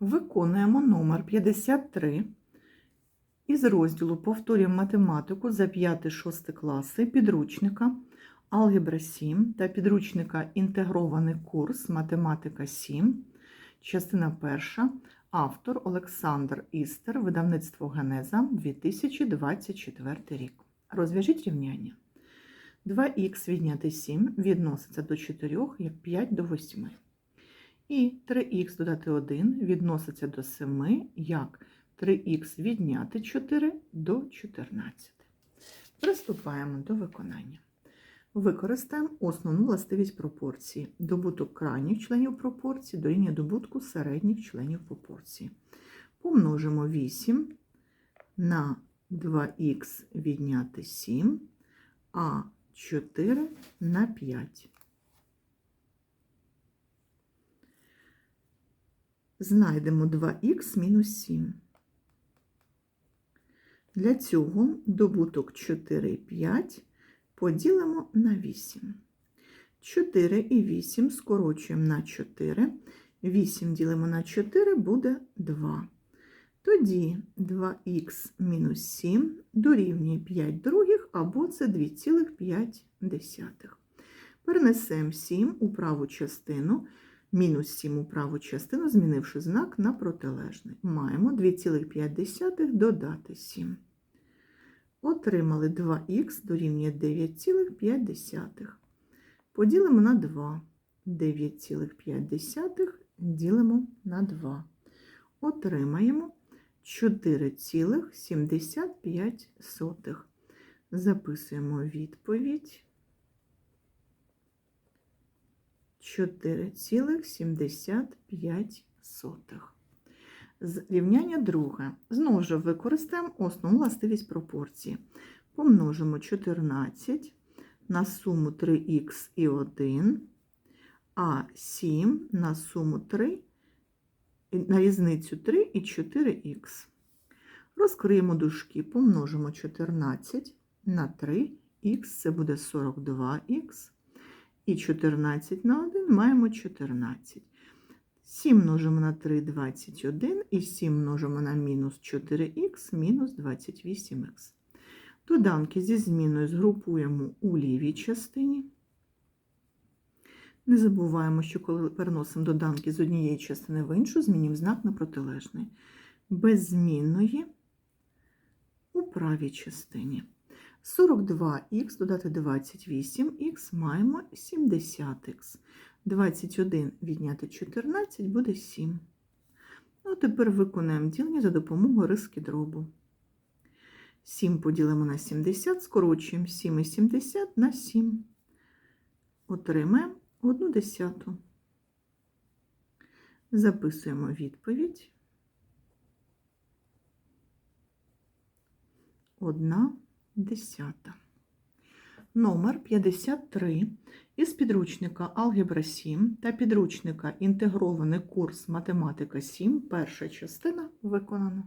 Виконуємо номер 53 із розділу Повторюємо математику за 5-6 класи підручника Алгебра 7 та підручника Інтегрований курс Математика 7, частина 1, автор Олександр Істер, видавництво Генеза 2024 рік. Розв'яжіть рівняння. 2х відняти 7 відноситься до 4, як 5 до 8. І 3х додати 1 відноситься до 7, як 3х відняти 4 до 14. Приступаємо до виконання. Використаємо основну властивість пропорції. Добуток крайніх членів пропорції дорівнює добутку середніх членів пропорції. Помножимо 8 на 2х відняти 7, а 4 на 5. Знайдемо 2х мінус 7. Для цього добуток 4 і 5 поділимо на 8. 4 і 8 скорочуємо на 4. 8 ділимо на 4 буде 2. Тоді 2х мінус 7 дорівнює 5 других, або це 2,5. Перенесемо 7 у праву частину, мінус 7 у праву частину, змінивши знак на протилежний. Маємо 2,5 додати 7. Отримали 2х дорівнює 9,5. Поділимо на 2. 9,5 ділимо на 2. Отримаємо 4,75. Записуємо відповідь. 4,75. Рівняння друге. Знову ж використаємо основну властивість пропорції. Помножимо 14 на суму 3х і 1, а 7 на суму 3, на різницю 3 і 4х. Розкриємо дужки, помножимо 14 на 3х, це буде 42х. І 14 на 1 маємо 14. 7 множимо на 3 – 21, і 7 множимо на мінус 4х, мінус 28х. Доданки зі зміною згрупуємо у лівій частині. Не забуваємо, що коли переносимо доданки з однієї частини в іншу, змінюємо знак на протилежний. Без змінної у правій частині. 42х додати 28х маємо 70х. 21 відняти 14 буде 7. Ну, тепер виконаємо ділення за допомогою риски дробу. 7 поділимо на 70, скорочуємо 7 і 70 на 7. Отримаємо 1 десяту. Записуємо відповідь. 1 десята. Номер 53 із підручника Алгебра 7 та підручника Інтегрований курс Математика 7, перша частина виконана.